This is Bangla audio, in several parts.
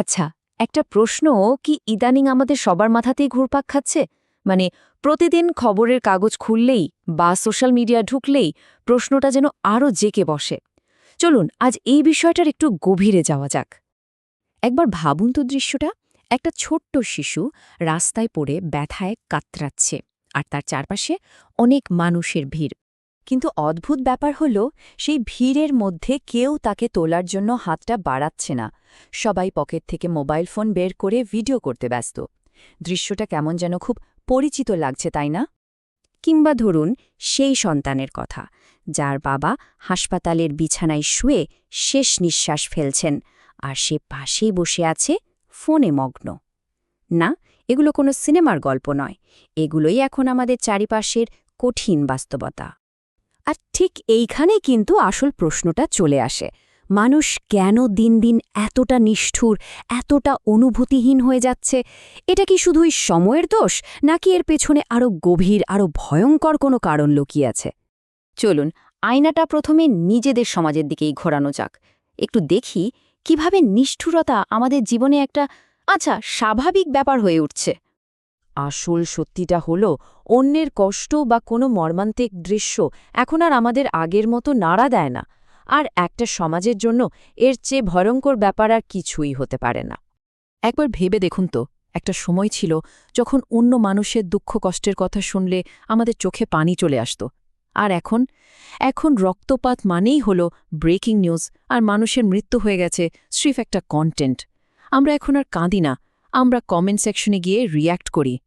আচ্ছা একটা প্রশ্ন, কি ইদানিং আমাদের সবার মাথাতেই ঘুরপাক খাচ্ছে? মানে প্রতিদিন খবরের কাগজ খুললেই বা সোশ্যাল মিডিয়া ঢুকলেই প্রশ্নটা যেন আরও জেকে বসে। চলুন, আজ এই বিষয়টার একটু গভীরে যাওয়া যাক। একবার ভাবুন তো দৃশ্যটা, একটা ছোট্ট শিশু রাস্তায় পড়ে ব্যথায় কাতরাচ্ছে, আর তার চারপাশে অনেক মানুষের ভিড়। কিন্তু অদ্ভুত ব্যাপার হল, সেই ভিড়ের মধ্যে কেউ তাকে তোলার জন্য হাতটা বাড়াচ্ছে না। সবাই পকেট থেকে মোবাইল ফোন বের করে ভিডিও করতে ব্যস্ত। দৃশ্যটা কেমন যেন খুব পরিচিত লাগছে, তাই না? কিংবা ধরুন, সেই সন্তানের কথা, যার বাবা হাসপাতালের বিছানায় শুয়ে শেষ নিঃশ্বাস ফেলছেন আর সে পাশেই বসে আছে ফোনে মগ্ন। না, এগুলো কোনো সিনেমার গল্প নয়। এগুলোই এখন আমাদের চারিপাশের কঠিন বাস্তবতা। আর ঠিক এইখানেই কিন্তু আসল প্রশ্নটা চলে আসে। মানুষ কেন দিন দিন এতটা নিষ্ঠুর, এতটা অনুভূতিহীন হয়ে যাচ্ছে? এটা কি শুধুই সময়ের দোষ, নাকি এর পেছনে আরও গভীর আরও ভয়ঙ্কর কোনো কারণ লুকিয়ে আছে? চলুন, আয়নাটা প্রথমে নিজেদের সমাজের দিকেই ঘোরানো যাক। একটু দেখি কীভাবে নিষ্ঠুরতা আমাদের জীবনে একটা আচ্ছা স্বাভাবিক ব্যাপার হয়ে উঠছে। আসল সত্যিটা হল, অন্যের কষ্ট বা কোনো মর্মান্তিক দৃশ্য এখন আর আমাদের আগের মতো নাড়া দেয় না। আর একটা সমাজের জন্য এর চেয়ে ভয়ঙ্কর ব্যাপার আর কিছুই হতে পারে না। একবার ভেবে দেখুন তো, একটা সময় ছিল যখন অন্য মানুষের দুঃখ কষ্টের কথা শুনলে আমাদের চোখে পানি চলে আসত। আর এখন? এখন রক্তপাত মানেই হল ব্রেকিং নিউজ আর মানুষের মৃত্যু হয়ে গেছে স্রিফ একটা কন্টেন্ট। আমরা এখন আর কাঁদি না, আমরা কমেন্ট সেকশনে গিয়ে রিয়্যাক্ট করি।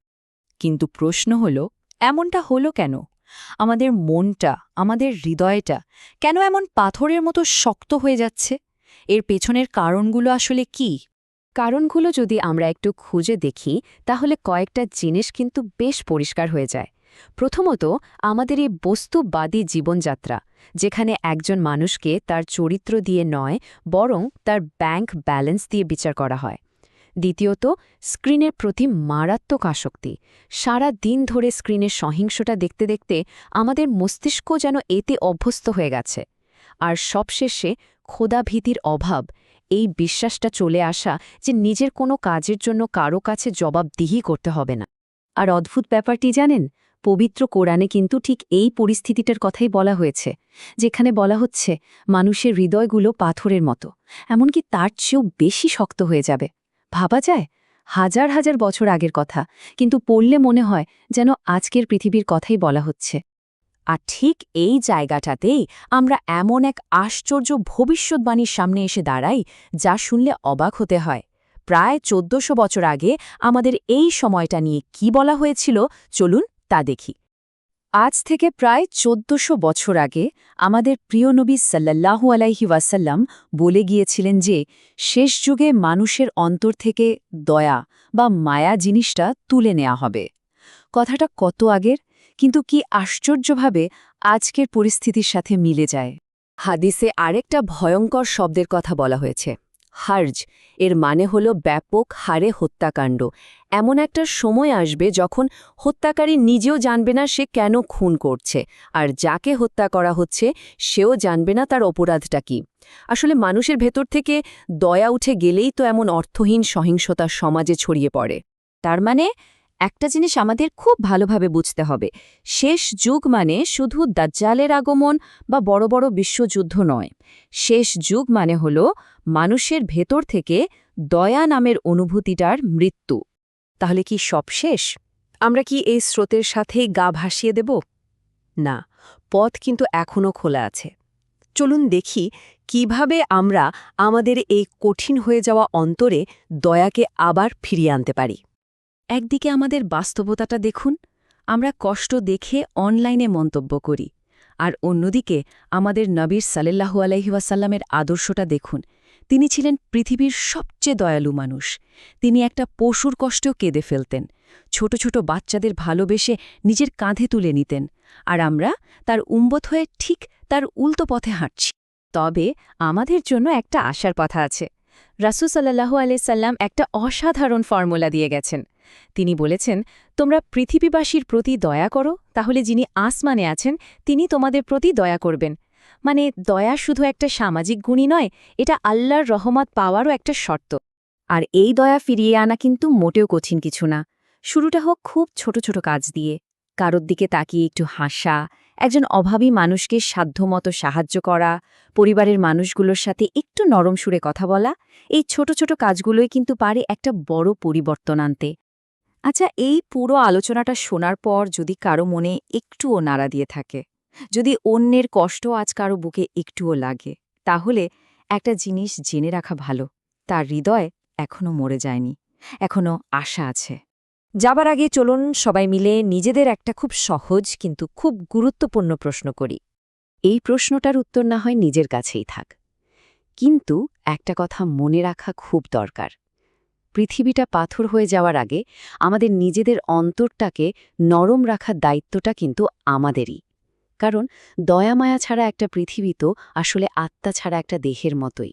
কিন্তু প্রশ্ন হল, এমনটা হলো কেন? আমাদের মনটা, আমাদের হৃদয়টা কেন এমন পাথরের মতো শক্ত হয়ে যাচ্ছে? এর পেছনের কারণগুলো আসলে কি? কারণগুলো যদি আমরা একটু খুঁজে দেখি, তাহলে কয়েকটা জিনিস কিন্তু বেশ পরিষ্কার হয়ে যায়। প্রথমত, আমাদের এই বস্তুবাদী জীবনযাত্রা, যেখানে একজন মানুষকে তার চরিত্র দিয়ে নয়, বরং তার ব্যাংক ব্যালেন্স দিয়ে বিচার করা হয়। দ্বিতীয়ত, স্ক্রিনের প্রতি মারাত্মক আসক্তি। সারা দিন ধরে স্ক্রিনের সহিংসটা দেখতে দেখতে আমাদের মস্তিষ্ক যেন এতে অভ্যস্ত হয়ে গেছে। আর সবশেষে ক্ষোধাভীতির অভাব, এই বিশ্বাসটা চলে আসা যে নিজের কোনো কাজের জন্য কারও কাছে জবাবদিহি করতে হবে না। আর অদ্ভুত ব্যাপারটি জানেন? পবিত্র কোরআনে কিন্তু ঠিক এই পরিস্থিতিটার কথাই বলা হয়েছে, যেখানে বলা হচ্ছে, মানুষের হৃদয়গুলো পাথরের মতো, এমনকি তার চেয়েও বেশি শক্ত হয়ে যাবে। ভাবা যায়? হাজার হাজার বছর আগের কথা, কিন্তু পড়লে মনে হয় যেন আজকের পৃথিবীর কথাই বলা হচ্ছে। আর ঠিক এই জায়গাটাতেই আমরা এমন এক আশ্চর্য ভবিষ্যৎবাণীর সামনে এসে দাঁড়াই, যা শুনলে অবাক হতে হয়। প্রায় চোদ্দশো বছর আগে আমাদের এই সময়টা নিয়ে কি বলা হয়েছিল? চলুন তা দেখি। আজ থেকে প্রায় চোদ্দশো বছর আগে আমাদের প্রিয় নবী সাল্লাল্লাহু আলাইহি ওয়াসাল্লাম বলে গিয়েছিলেন যে, শেষ যুগে মানুষের অন্তর থেকে দয়া বা মায়া জিনিসটা তুলে নেওয়া হবে। কথাটা কত আগের, কিন্তু কি আশ্চর্যভাবে আজকের পরিস্থিতির সাথে মিলে যায়। হাদিসে আরেকটা ভয়ঙ্কর শব্দের কথা বলা হয়েছে। হার্জ। এর মানে হল ব্যাপক হারে হত্যাকাণ্ড। এমন একটা সময় আসবে যখন হত্যাকারী নিজেও জানবে না সে কেন খুন করছে, আর যাকে হত্যা করা হচ্ছে সেও জানবে না তার অপরাধটা কি। আসলে মানুষের ভেতর থেকে দয়া উঠে গেলেই তো এমন অর্থহীন সহিংসতা সমাজে ছড়িয়ে পড়ে। তার মানে একটা জিনিস আমাদের খুব ভালোভাবে বুঝতে হবে। শেষ যুগ মানে শুধু দাজ্জালের আগমন বা বড় বড় বিশ্বযুদ্ধ নয়। শেষ যুগ মানে হল মানুষের ভেতর থেকে দয়া নামের অনুভূতিটার মৃত্যু। তাহলে কি সব শেষ? আমরা কি এই স্রোতের সাথেই গা ভাসিয়ে দেব? না, পথ কিন্তু এখনও খোলা আছে। চলুন দেখি কীভাবে আমরা আমাদের এই কঠিন হয়ে যাওয়া অন্তরে দয়াকে আবার ফিরিয়ে আনতে পারি। একদিকে আমাদের বাস্তবতাটা দেখুন, আমরা কষ্ট দেখে অনলাইনে মন্তব্য করি, আর অন্যদিকে আমাদের নবীর সালেল্লাহু আলহিউসাল্লামের আদর্শটা দেখুন। তিনি ছিলেন পৃথিবীর সবচেয়ে দয়ালু মানুষ। তিনি একটা পশুর কষ্টেও কেঁদে ফেলতেন, ছোট ছোট বাচ্চাদের ভালোবেসে নিজের কাঁধে তুলে নিতেন, আর আমরা তার উম্বত হয়ে ঠিক তার উল্টো পথে হাঁটছি। তবে আমাদের জন্য একটা আশার কথা আছে। রাসুসাল্লাহু আলাইসাল্লাম একটা অসাধারণ ফর্মুলা দিয়ে গেছেন। তিনি বলেছেন, তোমরা পৃথিবীবাসীর প্রতি দয়া করো, তাহলে যিনি আসমানে আছেন, তিনি তোমাদের প্রতি দয়া করবেন। মানে দয়া শুধু একটা সামাজিক গুণই নয়, এটা আল্লাহর রহমত পাওয়ারও একটা শর্ত। আর এই দয়া ফিরিয়ে আনা কিন্তু মোটেও কঠিন কিছু না। শুরুটা হোক খুব ছোট ছোট কাজ দিয়ে। কারোর দিকে তাকিয়ে একটু হাসা একজন অভাবী মানুষকে সাধ্যমতো সাহায্য করা, পরিবারের মানুষগুলোর সাথে একটু নরম সুরে কথা বলা, এই ছোট ছোট কাজগুলোই কিন্তু পারে একটা বড় পরিবর্তন আনতে। আচ্ছা এই পুরো আলোচনাটা শোনার পর যদি কারও মনে একটুও নাড়া দিয়ে থাকে, যদি অন্যের কষ্ট আজ কারও বুকে একটুও লাগে, তাহলে একটা জিনিস জেনে রাখা ভালো, তার হৃদয় এখনও মরে যায়নি এখনও আশা আছে। যাবার আগে চলুন সবাই মিলে নিজেদের একটা খুব সহজ কিন্তু খুব গুরুত্বপূর্ণ প্রশ্ন করি। এই প্রশ্নটার উত্তর না হয় নিজের কাছেই থাক। কিন্তু একটা কথা মনে রাখা খুব দরকার। পৃথিবীটা পাথর হয়ে যাওয়ার আগে আমাদের নিজেদের অন্তরটাকে নরম রাখার দায়িত্বটা কিন্তু আমাদেরই। কারণ দয়ামায়া ছাড়া একটা পৃথিবী তো আসলে আত্মা ছাড়া একটা দেহের মতোই।